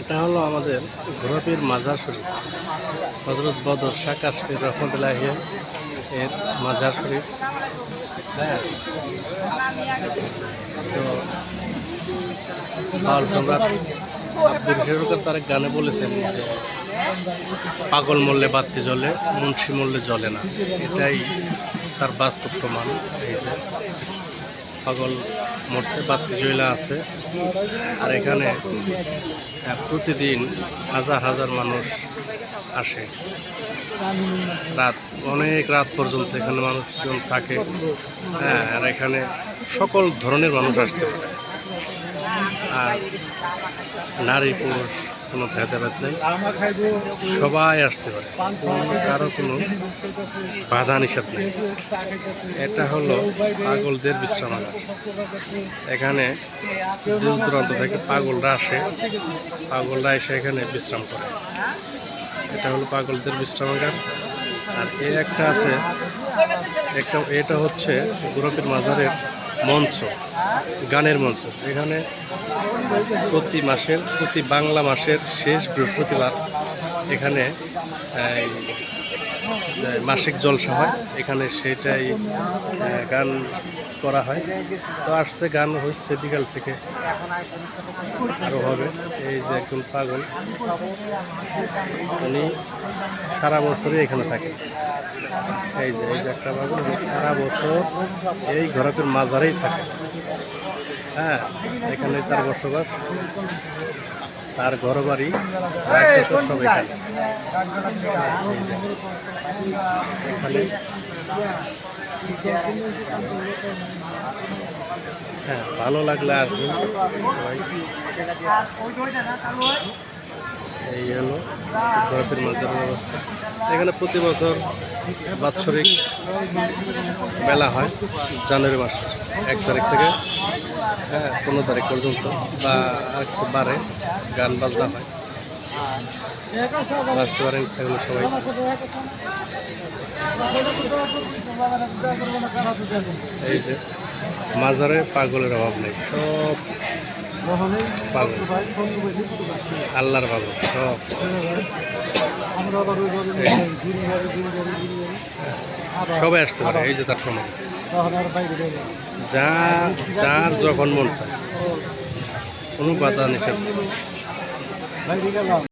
এটা হলো আমাদের ঘোরাপির মাজার শরীফ। হজরত বদর শাহ কাশ্মীর রহমতুল্লাহ এর মাজার শরীফ। হ্যাঁ। তো আব্দুল তার গানে বলেছেন যে, পাগল মূল্যে বাতি জ্বলে, মুন্সি মূল্যে জ্বলে না। এটাই তার বাস্তব প্রমাণ। এই যে পাগল মরছে বাতি জ্বলা আছে। আর এখানে প্রতিদিন হাজার হাজার মানুষ আসে। রাত, অনেক রাত পর্যন্ত এখানে মানুষজন থাকে। হ্যাঁ আর এখানে সকল ধরনের মানুষ আসতে পারে। আর নারী, পুরুষ কোনো ভেদাভেদ নেই। সবাই আসতে পারে। কারও কোনো বাধা নিষেধ নেই। এটা হলো পাগলদের বিশ্রামাগার। এখানে দূর দূরান্ত থেকে পাগলরা আসে। পাগলরা এসে এখানে বিশ্রাম করে। এটা হলো পাগলদের বিশ্রামাগার। আর এ একটা আছে একটা এটা হচ্ছে গুরপের মাজারের মঞ্চ গানের মঞ্চ। এখানে প্রতি মাসের প্রতি বাংলা মাসের শেষ বৃহস্পতিবার এখানে মাসিক জলসা হয়, এখানে সেটাই গান করা হয়। তো আসছে গান হচ্ছে বিকাল থেকে আরও হবে। এই যে একজন পাগল, উনি সারা বছরই এখানে থাকে। এই যে এই যে একটা পাগল, উনি সারা বছর এই ঘরকের মাজারেই থাকে। হ্যাঁ এখানে তার বসবাস। তার ঘর বাড়ি হ্যাঁ ভালো লাগলে আসবেন। সবাই এই হলো ভারতের মাজারের অবস্থা এখানে প্রতি বছর বাৎসরিক মেলা হয়, জানুয়ারি মাসে এক তারিখ থেকে হ্যাঁ পনেরো তারিখ পর্যন্ত বা আর একটু বাড়ে, গান বাজনা হয়। আসতে পারেন সেগুলো সবাই। এই যে মাজারে পাগলের অভাব নেই, সব আল্লাহর পাগল সব। সবাই আসতে পারে এই যে তার সময়। যা যার যখন মন চায়। কোনো বাধা নিষেধ।